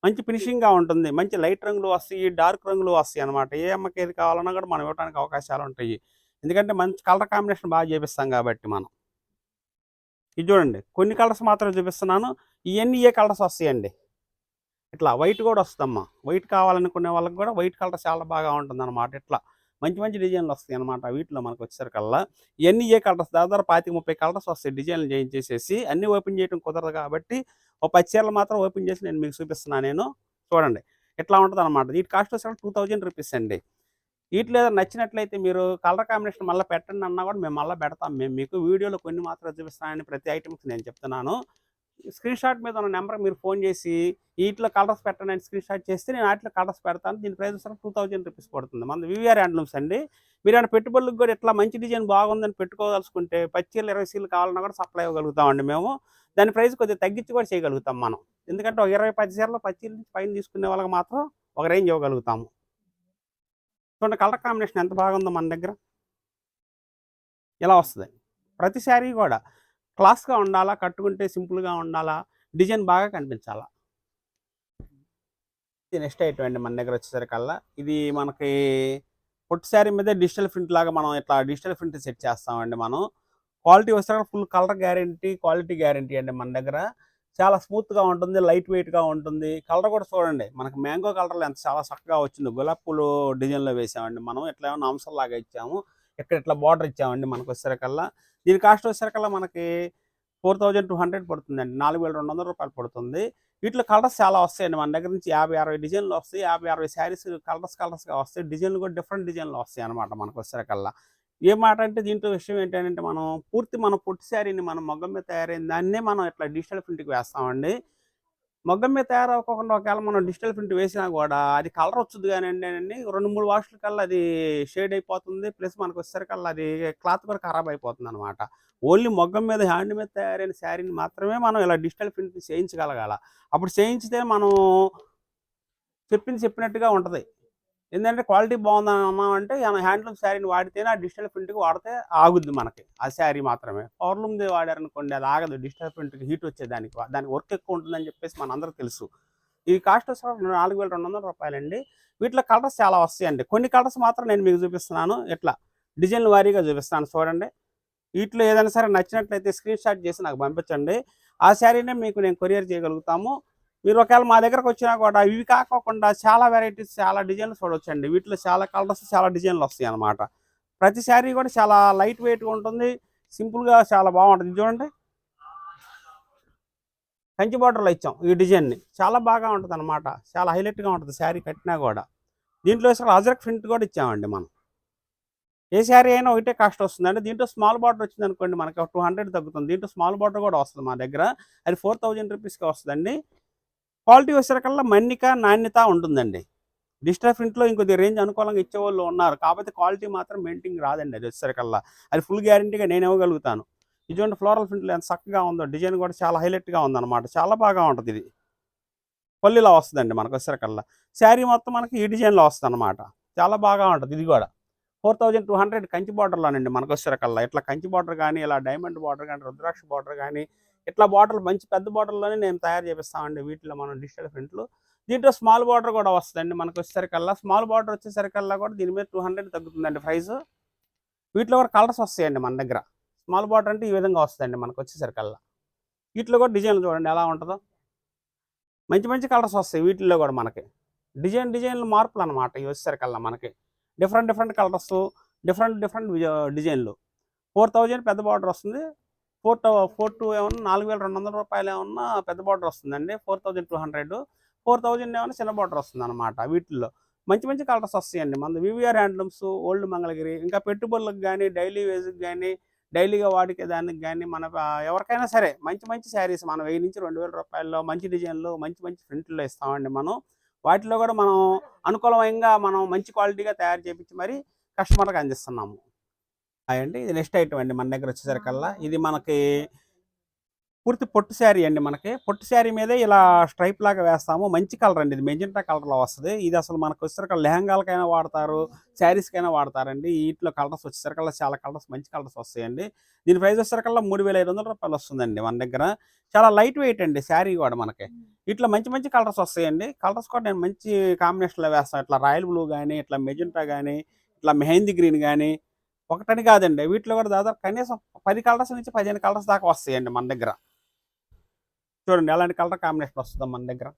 మంచి ఫినిషింగ్గా ఉంటుంది మంచి లైట్ రంగులు వస్తాయి డార్క్ రంగులు వస్తాయి అనమాట ఏ అమ్మకి ఏది కావాలన్నా కూడా మనం ఇవ్వడానికి అవకాశాలు ఉంటాయి. ఎందుకంటే మంచి కలర్ కాంబినేషన్ బాగా చేపిస్తాం కాబట్టి మనం. ఇది చూడండి కొన్ని కలర్స్ మాత్రం చూపిస్తున్నాను. ఇవన్నీ ఏ కలర్స్ వస్తాయండి? ఇట్లా వైట్ కూడా వస్తుందమ్మా. వైట్ కావాలనుకునే వాళ్ళకి కూడా వైట్ కలర్ చాలా బాగా ఉంటుంది అనమాట ఇట్లా. మంచి మంచి డిజైన్లు వస్తాయి అనమాట వీటిలో మనకు వచ్చేసరికల్లా. ఇవన్నీ ఏ కలర్స్? దాదాపు పాతిక ముప్పై కలర్స్ వస్తాయి డిజైన్లు చేయించేసేసి. అన్నీ ఓపెన్ చేయడం కుదరదు కాబట్టి ఒక పది చీరలు మాత్రం ఓపెన్ చేసి నేను మీకు చూపిస్తున్నాను నేను. చూడండి ఇట్లా ఉంటుంది అనమాట వీటి కాస్ట్ వచ్చేసరికి టూ థౌజండ్ రూపీస్ అండి. వీటిలో ఏదైనా నచ్చినట్లయితే మీరు కలర్ కాంబినేషన్ మళ్ళీ పెట్టండి అన్నా కూడా మేము మళ్ళీ పెడతాం. మేము మీకు వీడియోలో కొన్ని మాత్రం చూపిస్తానని ప్రతి ఐటమ్స్ నేను చెప్తున్నాను. స్క్రీన్ షాట్ మీద ఉన్న నెంబర్ మీరు ఫోన్ చేసి వీటిలో కలర్స్ పెట్టండి అని స్క్రీన్ షాట్ చేస్తే నేను వాటిలో కలర్స్ పెడతాను. దీని ప్రైస్ వచ్చి టూ థౌజండ్ రూపీస్ పడుతుంది. మన వివిఆర్ హ్యాండ్లూమ్స్ అండి. మీరు ఏమైనా పెట్టుబడులకు కూడా ఇట్లా మంచి డిజైన్ బాగుందని పెట్టుకోదలుచుకుంటే పచ్చీలు ఇరవై సీలు కావాలన్నా కూడా సప్లై ఇవ్వగలుగుతామండి మేము. దాని ప్రైస్ కొద్దిగా తగ్గించి కూడా చేయగలుగుతాం మనం. ఎందుకంటే ఒక ఇరవై పది సీరలో పచ్చీల నుంచి పైన తీసుకునే వాళ్ళకి మాత్రం ఒక రేంజ్ ఇవ్వగలుగుతాము. చూడండి కలర్ కాంబినేషన్ ఎంత బాగుందో మన దగ్గర. ఇలా వస్తుంది. ప్రతి శారీ కూడా క్లాస్గా ఉండాలా కట్టుకుంటే సింపుల్గా ఉండాలా డిజైన్ బాగా కనిపించాలా? ఇది నెక్స్ట్ ఐటమ్ మన దగ్గర వచ్చేసరికల్లా. ఇది మనకి పొట్టు శారీ మీద డిజిటల్ ప్రింట్ లాగా మనం ఇట్లా డిజిటల్ ప్రింట్ సెట్ చేస్తామండి మనం. క్వాలిటీ వస్తే full colour guarantee quality guarantee అండి మన దగ్గర. చాలా స్మూత్గా ఉంటుంది లైట్ వెయిట్గా ఉంటుంది. కలర్ కూడా చూడండి మనకి మ్యాంగో కలర్లో ఎంత చాలా చక్కగా వచ్చింది. గులాబీ పూలు డిజైన్లో వేసామండి మనం. ఇట్లా ఏమైనా అంశంలాగా ఇచ్చాము. ఇక్కడ ఇట్లా బార్డర్ ఇచ్చామండి మనకు వచ్చేసరికల్లా. దీని కాస్ట్ వచ్చేసరికల్లా మనకి ఫోర్ థౌజండ్ టూ హండ్రెడ్ పడుతుందండి. నాలుగు వేల రెండు వందల రూపాయలు పడుతుంది. వీటిలో కలర్స్ చాలా వస్తాయండి. మన దగ్గర నుంచి యాభై అరవై డిజైన్లు వస్తాయి. యాభై అరవై శారీస్ కలర్స్ కలర్స్గా వస్తాయి. డిజైన్లు కూడా డిఫరెంట్ డిజైన్లు వస్తాయి అనమాట మనకు వచ్చేసరికల్లా. ఏ మాట అంటే దీంట్లో విషయం ఏంటంటే మనం పూర్తి మన పొట్టి శారీని మనం మొగ్గం మీద తయారైన దాన్నే మనం ఇట్లా డిజిటల్ ప్రింట్కి వేస్తామండి. మొగ్గం మీద తయారవ్వకుండా ఒకవేళ మనం డిజిటల్ ప్రింట్ వేసినా కూడా అది కలర్ వచ్చుద్ది కానీ అండి రెండు మూడు వాషుల కల్లా అది షేడ్ అయిపోతుంది. ప్లస్ మనకు వచ్చేసరికల్లా అది క్లాత్ కూడా ఖరాబ్ అయిపోతుంది అనమాట ఓన్లీ మొగ్గం మీద హ్యాండ్ మీద తయారైన శారీని మాత్రమే మనం ఇలా డిజిటల్ ప్రింట్ చేయించగలగాల. అప్పుడు చేయించితే మనం చెప్పింది చెప్పినట్టుగా ఉంటుంది. ఏంటంటే క్వాలిటీ బాగుందని అన్నామంటే ఆయన హ్యాండ్లూమ్ శారీని వాడితేనే ఆ డిజిటల్ ప్రింట్కి వాడితే ఆగుద్ది మనకి. ఆ శారీ మాత్రమే. పవర్లూమ్ది వాడారనుకోండి అది ఆగదు. డిజిటల్ ప్రింట్కి హీట్ వచ్చేదానికి దానికి. వర్క్ ఎక్కువ ఉంటుందని చెప్పేసి మనందరికీ తెలుసు. ఈ కాస్ట్ వచ్చి నాలుగు వేల రెండు వందల రూపాయలండి. వీటిలో కలర్స్ చాలా వస్తాయండి. కొన్ని కలర్స్ మాత్రం నేను మీకు చూపిస్తున్నాను. ఇట్లా డిజైన్లు వారీగా చూపిస్తాను చూడండి. వీటిలో ఏదైనా సరే నచ్చినట్లయితే స్క్రీన్ షాట్ చేసి నాకు పంపించండి. ఆ శారీనే మీకు నేను కొరియర్ చేయగలుగుతాము. మీరు ఒకవేళ మా దగ్గరకు వచ్చినా కూడా ఇవి కాకోకుండా చాలా వెరైటీస్ చాలా డిజైన్లు చూడొచ్చండి. వీటిలో చాలా కలర్స్ చాలా డిజైన్లు వస్తాయి అన్నమాట. ప్రతి శారీ కూడా చాలా లైట్ వెయిట్గా ఉంటుంది. సింపుల్గా చాలా బాగుంటుంది. ఇది చూడండి. కంచి బార్డర్లో ఇచ్చాం ఈ డిజైన్ని చాలా బాగా ఉంటుంది అనమాట చాలా హైలైట్గా ఉంటుంది శారీ కట్టినా కూడా. దీంట్లో అసలు అజరక్ ప్రింట్ కూడా ఇచ్చామండి మనం. ఏ శారీ అయినా ఒకటే కాస్ట్ వస్తుందండి. దీంట్లో స్మాల్ బార్డర్ వచ్చింది అనుకోండి మనకి టూ హండ్రెడ్ తగ్గుతుంది. దీంట్లో స్మాల్ బార్డర్ కూడా వస్తుంది మా దగ్గర. అది ఫోర్ థౌజండ్ రూపీస్కి వస్తుందండి. క్వాలిటీ వచ్చేసరికల్లా మన్నిక నాణ్యత ఉంటుందండి. డిజిటల్ ప్రింట్లో ఇంకొద్ది రేంజ్ అనుకూలంగా ఇచ్చేవాళ్ళు ఉన్నారు. కాకపోతే క్వాలిటీ మాత్రం మెయింటింగ్ రాదండి అది వచ్చేసరికల్లా. అది ఫుల్ గ్యారంటీగా నేను ఇవ్వగలుగుతాను. ఇటువంటి ఫ్లోరల్ ప్రింట్లో ఎంత చక్కగా ఉందో డిజైన్ కూడా చాలా హైలైట్గా ఉందన్నమాట. చాలా బాగా ఉంటుంది ఇది. పల్లిలా వస్తుందండి మనకు వచ్చేసరికల్లా. శారీ మొత్తం మనకి ఈ డిజైన్లో వస్తుంది అనమాట చాలా బాగా ఉంటుంది ఇది కూడా. Four thousand two hundred Kanchi బార్డర్లోనండి మనకు వచ్చేసరికల్లా. ఇట్లా కంచి బార్డర్ కానీ ఇలా డైమండ్ బార్డర్ కానీ రుద్రాక్ష బార్డర్ కానీ ఇట్లా బాటిల్ మంచి పెద్ద బాటిల్లోనే నేను తయారు చేపిస్తామండి వీటిలో మనం డిజిటల్ ప్రింట్లు. దీంట్లో స్మాల్ బార్డర్ కూడా వస్తుందండి మనకు వచ్చేసరికల్లా. స్మాల్ బార్డర్ వచ్చేసరికల్లా కూడా దీని మీద టూ హండ్రెడ్ తగ్గుతుందండి ప్రైస్. వీటిలో కూడా కలర్స్ వస్తాయండి మన దగ్గర. స్మాల్ బాటర్ అంటే ఈ విధంగా వస్తుందండి మనకు వచ్చేసరికల్లా. వీటిలో కూడా డిజైన్లు చూడండి ఎలా ఉంటుందో. మంచి మంచి కలర్స్ వస్తాయి వీటిల్లో కూడా మనకి. డిజైన్ డిజైన్లు మార్పులు అనమాట ఇవి వచ్చేసరికల్లా మనకి. Different different colours different different డిజైన్లు. ఫోర్ థౌజండ్ పెద్ద బార్డర్ వస్తుంది. ఫోర్ ఫోర్ టూ ఏమన్నా నాలుగు వేల రెండు వందల రూపాయలు ఏమన్నా పెద్ద బార్డర్ వస్తుందండి. Four thousand two hundred. Four thousand ఏమన్నా చిన్న బార్డర్ వస్తుంది అనమాట వీటిల్లో. మంచి మంచి కలర్స్ వస్తాయండి. మన వివిఆర్ హ్యాండ్లూమ్స్ ఓల్డ్ మంగళగిరి ఇంకా పెట్టుబడులకు కానీ డైలీ వేజ్కి కానీ డైలీగా వాడికే దానికి కానీ మన ఎవరికైనా సరే మంచి మంచి శారీస్ మనం వెయ్యి నుంచి రెండు వేల రూపాయల్లో మంచి డిజైన్లు మంచి మంచి ప్రింట్లో ఇస్తామండి మనం. వాటిలో కూడా మనం అనుకూలమైన మనం మంచి క్వాలిటీగా తయారు చేపించి మరి కస్టమర్కి అందిస్తున్నాము. అండి ఇది నెక్స్ట్ ఐటమ్ అండి మన దగ్గర వచ్చేసరికల్లా. ఇది మనకి పూర్తి పొట్టు శారీ అండి మనకి. పొట్టు శారీ మీదే ఇలా స్ట్రైప్ లాగా వేస్తాము. మంచి కలర్ అండి ఇది. మెజెంటా కలర్లో వస్తుంది. ఇది అసలు మనకు వచ్చేసరికి లెహంగాలకైనా వాడతారు శారీస్కైనా వాడతారండి. వీటిలో కలర్స్ వచ్చేసరికల్లా చాలా కలర్స్ మంచి కలర్స్ వస్తాయండి. దీని ప్రైస్ వచ్చేసరికల్లా మూడు వేల ఐదు వందల రూపాయలు వస్తుందండి మన దగ్గర. చాలా లైట్ వెయిట్ అండి శారీ కూడా మనకి. ఇట్లా మంచి మంచి కలర్స్ వస్తాయండి. కలర్స్ కూడా నేను మంచి కాంబినేషన్లో వేస్తాను. ఇట్లా రాయల్ బ్లూ కానీ ఇట్లా మెజెంటా కానీ ఇట్లా మెహందీ గ్రీన్ కానీ ఒకటని కాదండి. వీటిలో కూడా దాదాపు కనీసం పది కలర్స్ నుంచి పదిహేను కలర్స్ దాకా వస్తాయండి మన దగ్గర. చూడండి ఎలాంటి కలర్ కాంబినేషన్ వస్తుందో మన దగ్గర.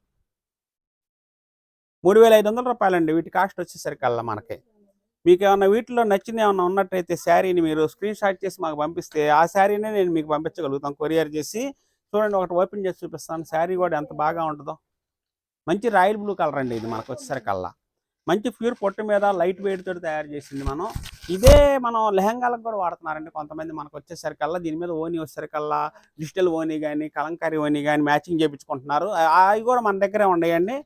మూడు వేల ఐదు వందల రూపాయలండి. వీటి కాస్ట్ వచ్చేసరికల్లా మనకి. మీకు ఏమన్నా వీటిలో నచ్చిన ఏమన్నా ఉన్నట్టయితే శారీని మీరు స్క్రీన్ షాట్ చేసి మాకు పంపిస్తే ఆ శారీనే నేను మీకు పంపించగలుగుతాం. కొరియర్ చేసి చూడండి ఒకటి ఓపెన్ చేసి చూపిస్తాను. శారీ కూడా ఎంత బాగా ఉంటుందో. మంచి రాయల్ బ్లూ కలర్ అండి ఇది మనకు వచ్చేసరికల్లా. మంచి ప్యూర్ పొట్టు మీద లైట్ వెయిట్ తోటి తయారు చేసింది మనం. ఇదే మనం లెహంగాలకు కూడా వాడుతున్నారండి కొంతమంది మనకు వచ్చేసరికల్లా దీని మీద ఓని వచ్చేసరికల్లా డిజిటల్ ఓని కానీ కలంకారీ ఓని కానీ మ్యాచింగ్ చేయించుకుంటున్నారు అవి కూడా మన దగ్గరే ఉన్నాయండి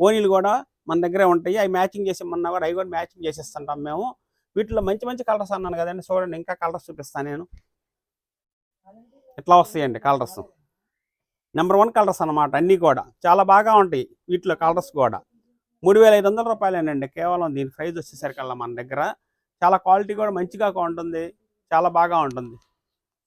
ఓనీలు కూడా మన దగ్గరే ఉంటాయి. అవి మ్యాచింగ్ చేసేమన్నా కూడా అవి కూడా మ్యాచింగ్ చేసేస్తుంటాం మేము. వీటిలో మంచి మంచి కలర్స్ అన్నాను కదండి చూడండి ఇంకా కలర్స్ చూపిస్తాను నేను. ఇట్లా వస్తాయండి కలర్స్? నెంబర్ వన్ కలర్స్ అన్నమాట అన్నీ కూడా. చాలా బాగా ఉంటాయి వీటిలో కలర్స్ కూడా. మూడు వేల ఐదు వందల రూపాయలేనండి. కేవలం దీని ప్రైజ్ వచ్చేసరికల్లా మన దగ్గర. చాలా క్వాలిటీ కూడా మంచిగా ఉంటుంది. చాలా బాగా ఉంటుంది.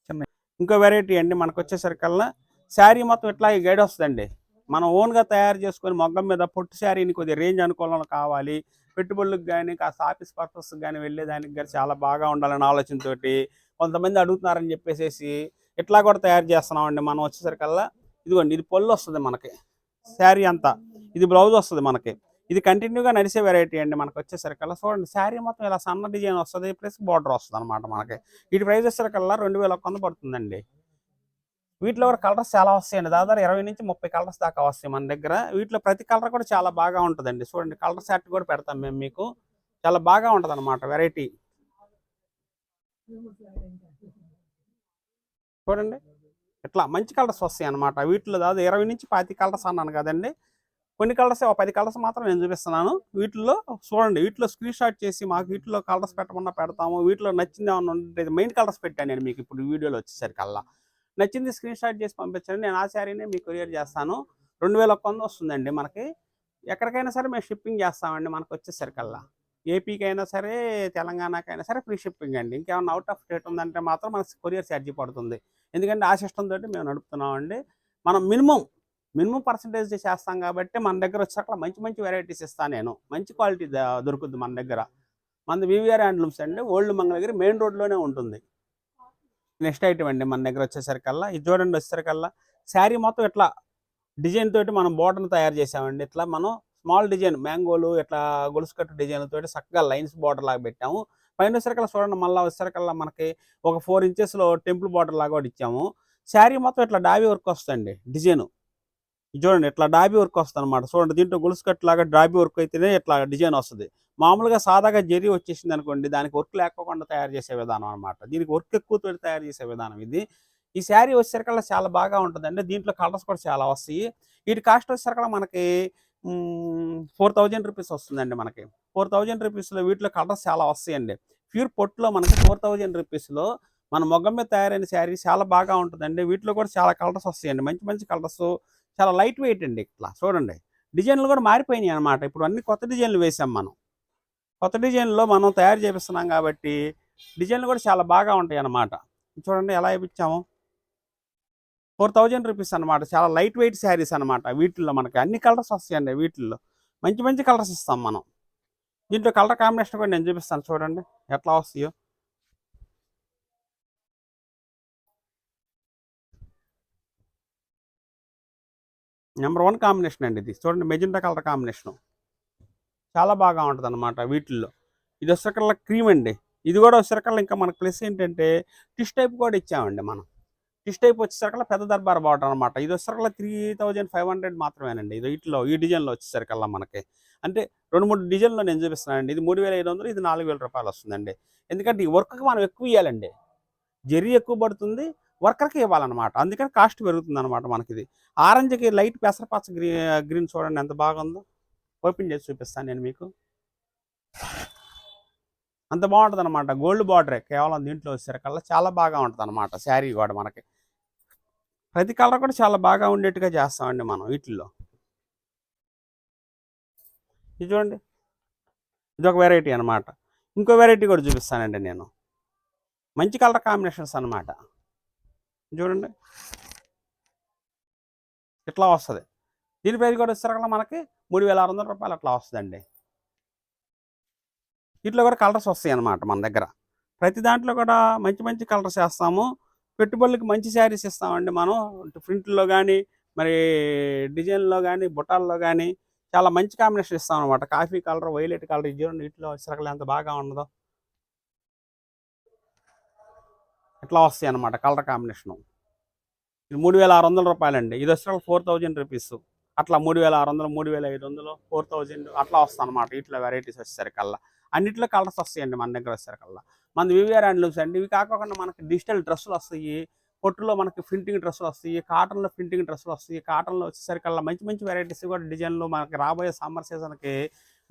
చిన్న ఇంకో వెరైటీ అండి మనకు వచ్చేసరికల్లా. శారీ మొత్తం ఇట్లా గైడ్ వస్తుందండి. మనం ఓన్గా తయారు చేసుకొని మొగ్గం మీద పొట్టు శారీని కొద్దిగా రేంజ్ అనుకూలంలో కావాలి. పెట్టుబడులకు కానీ కాస్త ఆఫీస్ పర్పస్కి కానీ వెళ్ళేదానికి కానీ చాలా బాగా ఉండాలనే ఆలోచనతోటి కొంతమంది అడుగుతున్నారని చెప్పేసి ఇట్లా కూడా తయారు చేస్తున్నామండి మనం వచ్చేసరికల్లా. ఇదిగోండి ఇది పళ్ళు వస్తుంది మనకి. శారీ అంతా. ఇది బ్లౌజ్ వస్తుంది మనకి. ఇది కంటిన్యూగా నడిచే వెరైటీ అండి మనకు వచ్చేసరికల్లా చూడండి శారీ మొత్తం ఇలా సన్న డిజైన్ వస్తుంది ప్లస్ బార్డర్ వస్తుంది అనమాట మనకి. వీటి ప్రైస్ వచ్చేసరికల్లా రెండు వేల ఒక్క వంద పడుతుందండి. వీటిలో కూడా కలర్స్ చాలా వస్తాయండి. దాదాపు ఇరవై నుంచి ముప్పై కలర్స్ దాకా వస్తాయి మన దగ్గర. వీటిలో ప్రతి కలర్ కూడా చాలా బాగా ఉంటుందండి. చూడండి కలర్ సెట్ కూడా పెడతాం మేము మీకు. చాలా బాగా ఉంటుంది అనమాట వెరైటీ చూడండి ఇట్లా మంచి కలర్స్ వస్తాయి అనమాట వీటిలో దాదాపు ఇరవై నుంచి పాతి కలర్స్ అన్నాను కదండి. కొన్ని కలర్స్ ఒక పది కలర్స్ మాత్రం నేను చూపిస్తున్నాను. వీటిలో చూడండి వీటిలో స్క్రీన్ షాట్ చేసి మాకు వీటిలో కలర్స్ పెట్టమన్నా పెడతాము. వీటిలో నచ్చింది ఏమన్నా ఉంటే మెయిన్ కలర్స్ పెట్టాను నేను మీకు ఇప్పుడు వీడియోలో వచ్చేసరికల్లా. నచ్చింది స్క్రీన్ షాట్ చేసి పంపించండి. నేను ఆ శారీనే మీకు కొరియర్ చేస్తాను. రెండు వేల ఒక్క వంద వస్తుందండి మనకి. ఎక్కడికైనా సరే మేము షిప్పింగ్ చేస్తామండి మనకు వచ్చేసరికల్లా. ఏపీకి అయినా సరే తెలంగాణకైనా సరే ఫ్రీ షిప్పింగ్ అండి. ఇంకేమన్నా అవుట్ ఆఫ్ స్టేట్ ఉందంటే మాత్రం మనకి కొరియర్ ఛార్జీ పడుతుంది. ఎందుకంటే ఆ సిస్టమ్ తోటి మేము నడుపుతున్నామండి. మనం మినిమం మినిమం పర్సంటేజ్ చేస్తాం కాబట్టి మన దగ్గర వచ్చాక మంచి మంచి వెరైటీస్ ఇస్తాను నేను. మంచి క్వాలిటీ దొరుకుతుంది మన దగ్గర. మన వివిఆర్ హ్యాండ్లూమ్స్ అండి. ఓల్డ్ మంగళగిరి మెయిన్ రోడ్లోనే ఉంటుంది. నెక్స్ట్ ఐటమ్ అండి మన దగ్గర వచ్చేసరికల్లా. ఇది చూడండి వచ్చేసరికల్లా. శారీ మొత్తం ఇట్లా డిజైన్ తోటి మనం బోర్డర్ని తయారు చేసామండి. ఇట్లా మనం స్మాల్ డిజైన్ మ్యాంగోలు ఇట్లా గొలుసు కట్టు డిజైన్లతో చక్కగా లైన్స్ బార్డర్ లాగా పెట్టాము. పైన వచ్చేసరికల్లా చూడండి మళ్ళీ వచ్చేసరికల్లా మనకి ఒక ఫోర్ ఇంచెస్లో టెంపుల్ బార్డర్ లాగా కూడా ఇచ్చాము. శారీ మొత్తం ఇట్లా డాబీ వర్క్ వస్తుంది డిజైన్. చూడండి ఇట్లా డాబీ వర్క్ వస్తుంది అనమాట చూడండి దీంట్లో గొలుసు కట్టు లాగా డాబీ వర్క్ అయితేనే ఇట్లా డిజైన్ వస్తుంది. మామూలుగా సాదాగా జెరీ వచ్చేసింది అనుకోండి దానికి వర్క్ లేకోకుండా తయారు చేసే విధానం అనమాట దీనికి వర్క్ ఎక్కువ తోటి తయారు చేసే విధానం ఇది. ఈ శారీ వచ్చేసరికల్లా చాలా బాగా ఉంటుందండి. దీంట్లో కలర్స్ కూడా చాలా వస్తాయి. వీటి కాస్ట్ వచ్చేసరికల్లా మనకి ఫోర్ థౌజండ్ రూపీస్ వస్తుందండి మనకి. ఫోర్ థౌజండ్ రూపీస్లో వీటిలో కలర్స్ చాలా వస్తాయండి. ప్యూర్ పొట్టులో మనకి ఫోర్ థౌజండ్ రూపీస్లో మన మొగ్గం మీద తయారైన శారీ చాలా బాగా ఉంటుందండి. వీటిలో కూడా చాలా కలర్స్ వస్తాయండి. మంచి మంచి కలర్స్ చాలా లైట్ వెయిట్ అండి ఇట్లా. చూడండి. డిజైన్లు కూడా మారిపోయినాయి అనమాట ఇప్పుడు అన్ని కొత్త డిజైన్లు వేసాం మనం. కొత్త డిజైన్లో మనం తయారు చేపిస్తున్నాం కాబట్టి డిజైన్లు కూడా చాలా బాగా ఉంటాయి అన్నమాట. చూడండి ఎలా వేయించాము ఫోర్ థౌజండ్ రూపీస్ అనమాట చాలా లైట్ వెయిట్ శారీస్ అనమాట వీటిల్లో మనకి. అన్ని కలర్స్ వస్తాయండి వీటిల్లో. మంచి మంచి కలర్స్ ఇస్తాం మనం. దీంట్లో కలర్ కాంబినేషన్ కూడా నేను చూపిస్తాను చూడండి. ఎట్లా వస్తాయో. నెంబర్ వన్ కాంబినేషన్ అండి ఇది. చూడండి మెజెంటా కలర్ కాంబినేషన్. చాలా బాగా ఉంటుంది అనమాట వీటిల్లో. ఇది వచ్చేసరికల్లా క్రీమ్ అండి. ఇది కూడా వచ్చేసరికల్లా ఇంకా మనకు ప్లస్ ఏంటంటే టిష్ టైప్ కూడా ఇచ్చామండి మనం. టిష్ టైప్ వచ్చేసరికల్లా పెద్ద దర్బార్ బాటర్ అనమాట ఇది వచ్చేసరికల్లా త్రీ థౌజండ్ ఫైవ్ హండ్రెడ్ మాత్రమేనండి. ఇది వీటిలో ఈ డిజైన్లో వచ్చేసరికల్లా మనకి. అంటే రెండు మూడు డిజైన్లో నేను చూపిస్తున్నానండి. ఇది మూడు వేల ఐదు వందలు ఇది నాలుగు వేల రూపాయలు వస్తుందండి. ఎందుకంటే ఈ వర్క్కి మనం ఎక్కువ ఇవ్వాలండి జెర్రీ ఎక్కువ పడుతుంది వర్కర్కి ఇవ్వాలన్నమాట. అందుకని కాస్ట్ పెరుగుతుంది అనమాట మనకి ఇది ఆరెంజ్కి లైట్ పెసరపచ్చ గ్రీన్ గ్రీన్ చూడండి ఎంత బాగుందో. ఓపెన్ చేసి చూపిస్తాను నేను మీకు. అంత బాగుంటుంది అనమాట గోల్డ్ బార్డరే కేవలం దీంట్లో వచ్చేసరికల్లా చాలా బాగా ఉంటుంది అనమాట శారీ కూడా మనకి. ప్రతి కలర్ కూడా చాలా బాగా ఉండేట్టుగా చేస్తామండి మనం వీటిల్లో. ఇది చూడండి. ఇది ఒక వెరైటీ అనమాట ఇంకో వెరైటీ కూడా చూపిస్తానండి నేను. మంచి కలర్ కాంబినేషన్స్ అనమాట చూడండి. ఇట్లా వస్తుంది. దీని పేరు కూడా వచ్చేసరికి మనకి మూడు వేల ఆరు వందల రూపాయలు అట్లా వస్తుందండి. వీటిలో కూడా కలర్స్ వస్తాయి అన్నమాట మన దగ్గర. ప్రతి దాంట్లో కూడా మంచి మంచి కలర్స్ వేస్తాము. పెట్టుబడులకు మంచి శారీస్ ఇస్తామండి మనం. ప్రింట్లో కానీ మరి డిజైన్లో కానీ బుట్టాల్లో కానీ చాలా మంచి కాంబినేషన్ ఇస్తాం అనమాట కాఫీ కలర్ వైలెట్ కలర్ ఇది చూడండి వీటిలో వచ్చేసరికి ఎంత బాగా ఉండదో ఇట్లా వస్తాయి అనమాట కలర్ కాంబినేషను. ఇది మూడు వేల ఆరు వందల రూపాయలండి. ఇది వచ్చిన ఫోర్ థౌజండ్ రూపీస్. అట్లా మూడు వేల ఆరు వందలు మూడు వేల ఐదు వందలు ఫోర్ థౌజండ్ అట్లా వస్తాయి అనమాట ఇట్లా వెరైటీస్ వచ్చేసరికల్లా. అన్నిట్లో కలర్స్ వస్తాయండి మన దగ్గర వచ్చేసరికల్లా. మన వివిఆర్ హ్యాండ్లూమ్స్ అండి. ఇవి కాకుండా మనకి డిజిటల్ డ్రెస్సులు వస్తాయి. పొట్టులో మనకి ప్రింటింగ్ డ్రెస్సులు వస్తాయి. కాటన్లో ప్రింటింగ్ డ్రెస్సులు వస్తాయి. కాటన్లో వచ్చేసరికల్లా మంచి మంచి వెరైటీస్ కూడా డిజైన్లు మనకి రాబోయే సమ్మర్ సీజన్కి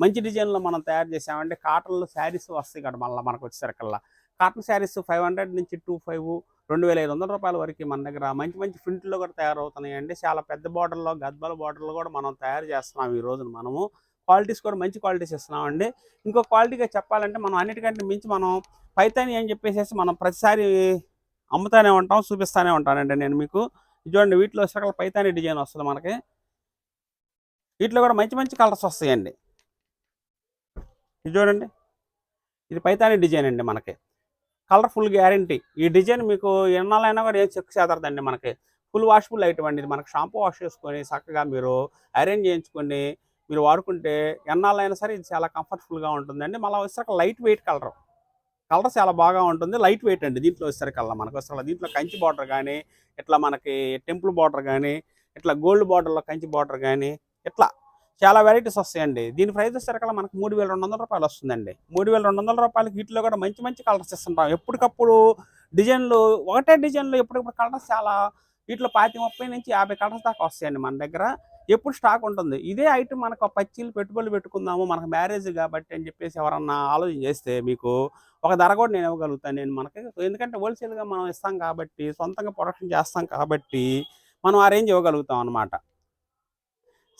మంచి డిజైన్లో మనం తయారు చేసామంటే కాటన్లో శారీస్ వస్తాయి కదా మళ్ళీ మనకు వచ్చేసరికల్లా. కాటన్ శారీస్ ఫైవ్ హండ్రెడ్ నుంచి టూ ఫైవ్ రెండు వేల ఐదు వందల రూపాయల వరకు మన దగ్గర మంచి మంచి ప్రింట్లో కూడా తయారవుతున్నాయండి. చాలా పెద్ద బార్డర్లో గద్బల బార్డర్లో కూడా మనం తయారు చేస్తున్నాం ఈ రోజున మనము. క్వాలిటీస్ కూడా మంచి క్వాలిటీస్ ఇస్తున్నామండి. ఇంకో క్వాలిటీగా చెప్పాలంటే మనం అన్నిటికంటే మించి మనం పైతాని అని చెప్పేసి మనం ప్రతిసారి అమ్ముతానే ఉంటాం చూపిస్తానే ఉంటానండి నేను మీకు. ఇది చూడండి వీటిలో సకల పైతాని డిజైన్ వస్తుంది మనకి. వీటిలో కూడా మంచి మంచి కలర్స్ వస్తాయండి. ఇది చూడండి ఇది పైతాని డిజైన్ అండి మనకి. Colourful guarantee. ఈ డిజైన్ మీకు ఎన్నాళ్ళైనా కూడా ఏం చెక్ చేదరదండి మనకి. ఫుల్ వాషబుల్ ఐటమ్ అండి ఇది. మనకి షాంపూ వాష్ చేసుకొని చక్కగా మీరు అరేంజ్ చేయించుకొని మీరు వాడుకుంటే ఎన్నాళ్ళైనా సరే ఇది చాలా కంఫర్టబుల్గా ఉంటుందండి. మళ్ళీ వచ్చేసరికి లైట్ వెయిట్ కలర్. కలర్ చాలా బాగా ఉంటుంది. లైట్ వెయిట్ అండి దీంట్లో వచ్చేసరికల్లా మనకు అసలు దీంట్లో కంచి బార్డర్ కానీ ఇట్లా మనకి టెంపుల్ బార్డర్ కానీ ఇట్లా గోల్డ్ బార్డర్లో కంచి బార్డర్ కానీ ఇట్లా చాలా వెరైటీస్ వస్తాయండి. దీని ప్రైస్ వచ్చేసరికల్లా మనకు మూడు వేల రెండు వందల రూపాయలు వస్తుందండి. మూడు వేల రెండు వందల రూపాయలకి వీటిలో కూడా మంచి మంచి కలర్స్ ఇస్తుంటాం. ఎప్పటికప్పుడు డిజైన్లు ఒకటే డిజైన్లు ఎప్పటికప్పుడు కలర్స్ చాలా వీటిలో పాతి ముప్పై నుంచి యాభై కలర్స్ దాకా వస్తాయండి మన దగ్గర. ఎప్పుడు స్టాక్ ఉంటుంది. ఇదే ఐటమ్ మనకు పచ్చిలు పెట్టుబడులు పెట్టుకుందాము మనకు మ్యారేజ్ కాబట్టి అని చెప్పేసి ఎవరన్నా ఆలోచన చేస్తే మీకు ఒక ధర కూడా నేను ఇవ్వగలుగుతాను. నేను మనకి ఎందుకంటే హోల్సేల్గా మనం ఇస్తాం కాబట్టి సొంతంగా ప్రొడక్షన్ చేస్తాం కాబట్టి మనం ఆ రేంజ్ ఇవ్వగలుగుతాం అనమాట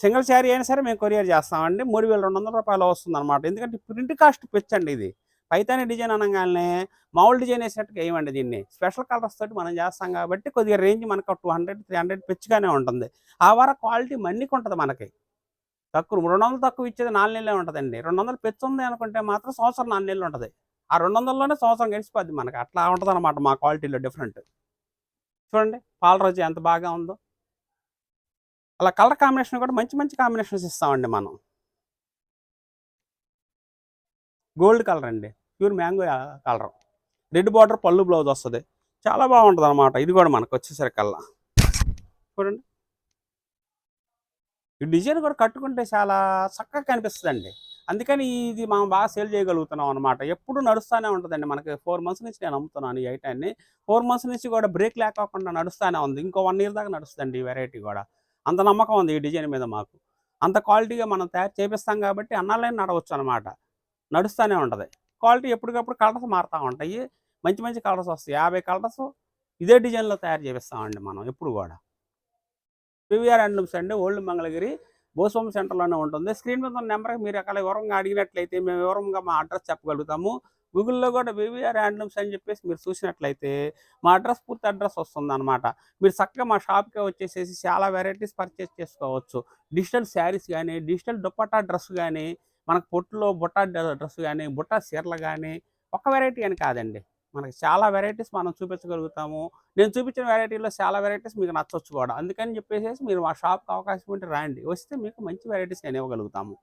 సింగిల్ శారీ అయినా సరే మేము కొరియర్ చేస్తామండి. మూడు వేల రెండు వందల రూపాయలు వస్తుంది అనమాట ఎందుకంటే ప్రింట్ కాస్ట్ పెంచండి ఇది. పైతాని డిజైన్ అనగానే మామూలు డిజైన్ వేసినట్టుగా వేయమండి దీన్ని. స్పెషల్ కలర్స్ తోటి మనం చేస్తాం కాబట్టి కొద్దిగా రేంజ్ మనకు టూ హండ్రెడ్ త్రీ హండ్రెడ్ పెచ్చుగానే ఉంటుంది. ఆ వార క్వాలిటీ మన్నికి ఉంటుంది మనకి. తక్కువ రెండు వందలు తక్కువ ఇచ్చేది నాలుగు నెలలే ఉంటుందండి. రెండు వందలు పెచ్చు ఉంది అనుకుంటే మాత్రం సంవత్సరం నాలుగు నెలలు ఉంటుంది. ఆ రెండు వందల్లోనే సంవత్సరం గడిచిపోద్ది మనకి. అట్లా ఉంటుంది అనమాట మా క్వాలిటీలో డిఫరెంట్. చూడండి పాల రోజు ఎంత బాగా ఉందో. అలా కలర్ కాంబినేషన్ కూడా మంచి మంచి కాంబినేషన్స్ ఇస్తామండి మనం. గోల్డ్ కలర్ అండి. Pure mango colour. Red border పళ్ళు బ్లౌజ్ వస్తుంది. చాలా బాగుంటుంది అనమాట ఇది కూడా మనకు వచ్చేసరికల్లా. చూడండి. ఈ డిజైన్ కూడా కట్టుకుంటే చాలా చక్కగా కనిపిస్తుందండి. అందుకని ఇది మనం బాగా సేల్ చేయగలుగుతున్నాం అనమాట ఎప్పుడు నడుస్తూనే ఉంటుందండి మనకి. ఫోర్ మంత్స్ నుంచి నేను అమ్ముతున్నాను ఈ ఐటాన్ని ఫోర్ మంత్స్ నుంచి కూడా బ్రేక్ లేకోకుండా నడుస్తూనే ఉంది. ఇంకో వన్ ఇయర్ దాకా నడుస్తుందండి ఈ వెరైటీ కూడా. అంత నమ్మకం ఉంది ఈ డిజైన్ మీద మాకు. అంత క్వాలిటీగా మనం తయారు చేపిస్తాం కాబట్టి అన్నాలని నడవచ్చు అనమాట నడుస్తూనే ఉంటుంది. క్వాలిటీ ఎప్పటికప్పుడు కలర్స్ మారుతూ ఉంటాయి. మంచి మంచి కలర్స్ వస్తాయి. యాభై కలర్స్ ఇదే డిజైన్లో తయారు చేపిస్తామండి మనం ఎప్పుడు కూడా. పివిఆర్ హ్యాండ్లూమ్స్ అండి. ఓల్డ్ మంగళగిరి భూస్వామి సెంటర్లోనే ఉంటుంది. స్క్రీన్ మీద ఉన్న నెంబర్కి మీరు అక్కడ వివరంగా అడిగినట్లయితే మేము వివరంగా మా అడ్రస్ చెప్పగలుగుతాము. గూగుల్లో కూడా వివిఆర్ హ్యాండ్లూమ్స్ అని చెప్పేసి మీరు చూసినట్లయితే మా అడ్రస్ పూర్తి అడ్రస్ వస్తుంది అనమాట మీరు చక్కగా మా షాప్కి వచ్చేసేసి చాలా వెరైటీస్ పర్చేస్ చేసుకోవచ్చు. డిజిటల్ శారీస్ కానీ డిజిటల్ దుప్పట్టా డ్రెస్ కానీ మనకు పొట్టులో బుట్ట డ్రెస్ కానీ బుట్ట చీరలు కానీ ఒక వెరైటీ అని కాదండి. మనకి చాలా వెరైటీస్ మనం చూపించగలుగుతాము. నేను చూపించిన వెరైటీలో చాలా వెరైటీస్ మీకు నచ్చవచ్చు కూడా. అందుకని చెప్పేసి మీరు మా షాప్కి అవకాశం ఉంటే రండి. వస్తే మీకు మంచి వెరైటీస్ నేను ఇవ్వగలుగుతాము.